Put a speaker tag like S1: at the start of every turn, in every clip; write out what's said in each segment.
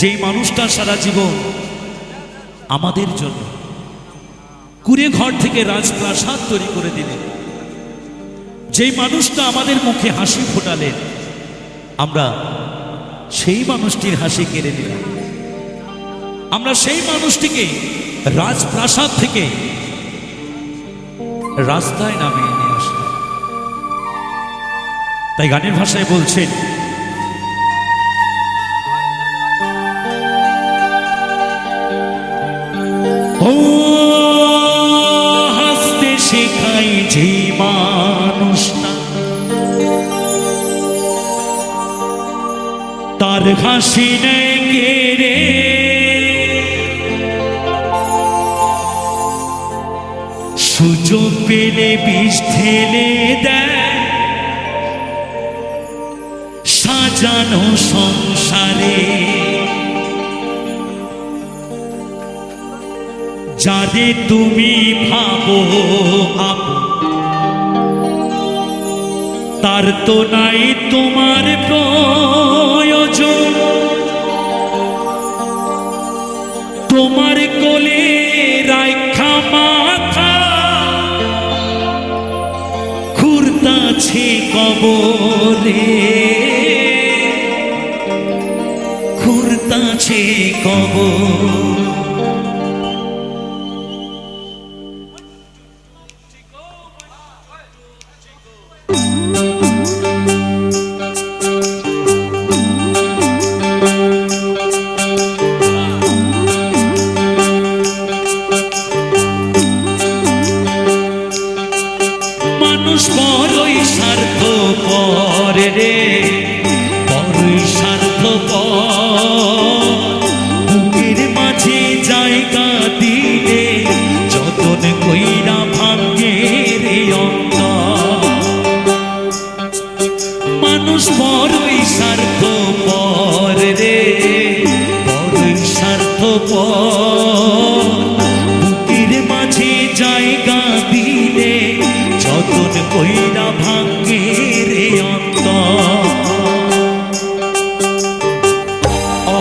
S1: যেই মানুষটা সারা জীবন আমাদের জন্য কুড়ে ঘর থেকে রাজপ্রাসাদ তৈরি করে দিলেন, যেই মানুষটা আমাদের মুখে হাসি ফোটালেন, আমরা সেই মানুষটির হাসি কেড়ে নিলাম। আমরা সেই মানুষটিকে রাজপ্রাসাদ থেকে রাস্তায় নামিয়ে নিয়ে আসলাম। তাই গানের ভাষায় বলছেন সুযোগ পেলে বিষ ঢেলে দেয়। সাজানো সংসারে যাদের তুমি ভাবো তার তো নাই তোমার প্রয়োজন। তোমার কোলে রাখা মাথা খুরতাছে কবরে। খুরতাছে কবর। মানুষ বড়ই স্বার্থ পরে রে। বড়ই স্বার্থ বুকের মাঝে জায়গা দিলে যতন কইরা ভাঙ্গে রে অন্ত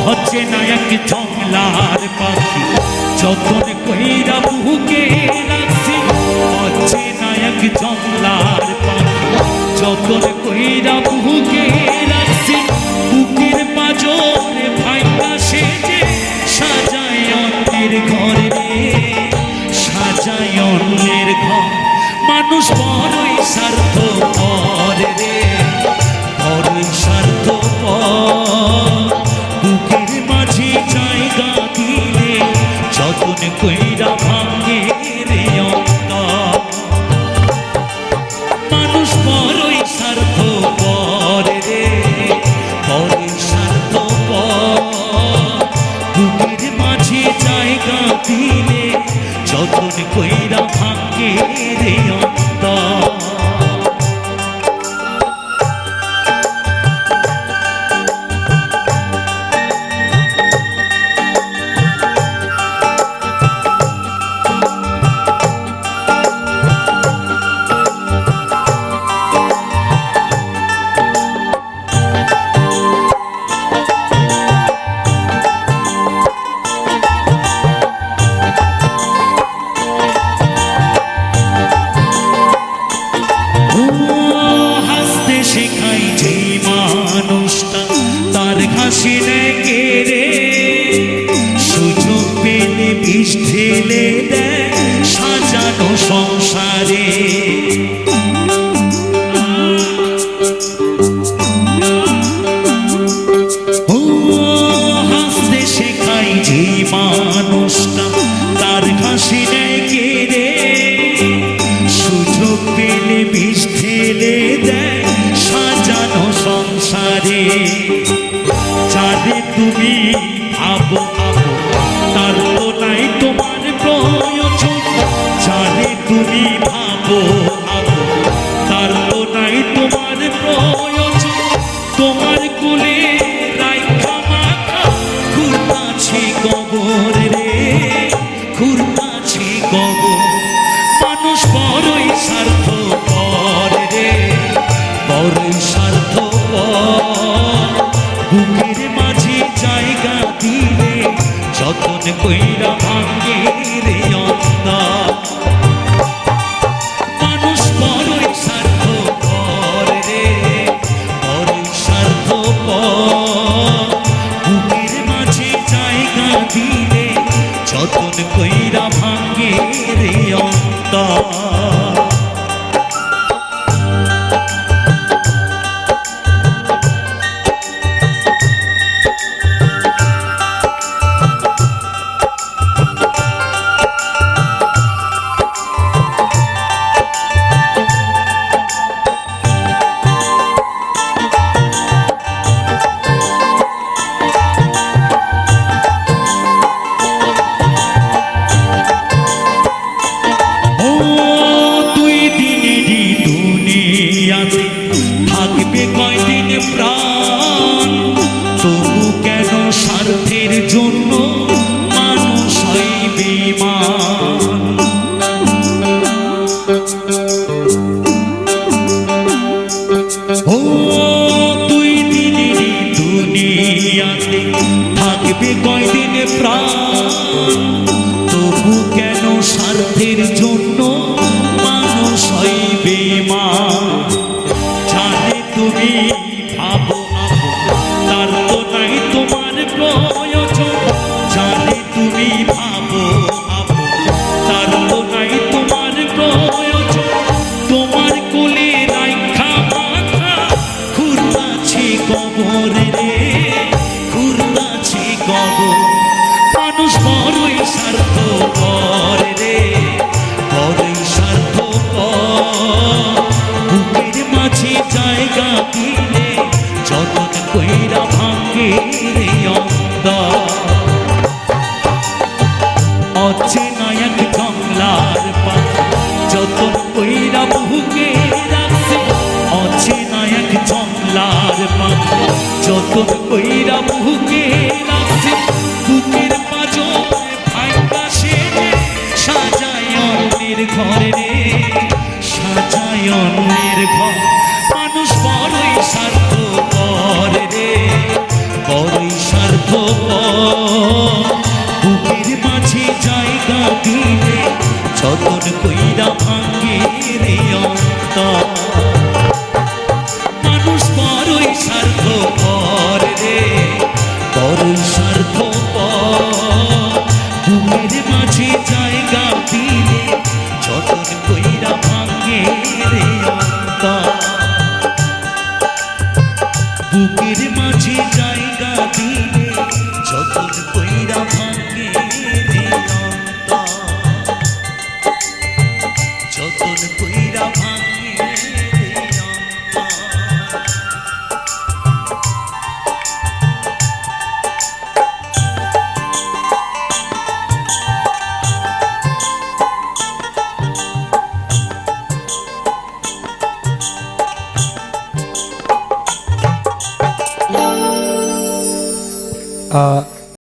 S1: হচ্ছে নায়ক জংলার পাখি, যতন কইরা বুকে যতন কইরা মানুষটা, তার হাসি রেখে রে? সুযোগ পেলে বিষ ঢেলে দেয় সাজানো সংসারে। যাদের তুমি ভাবো কইরা ভাঙ্গে রে অন্দা মানুষ বড়ই স্বার্থ পর রে বড়ই স্বার্থ পর বুকের মাঝে জায়গা দিলে যতন কই পথের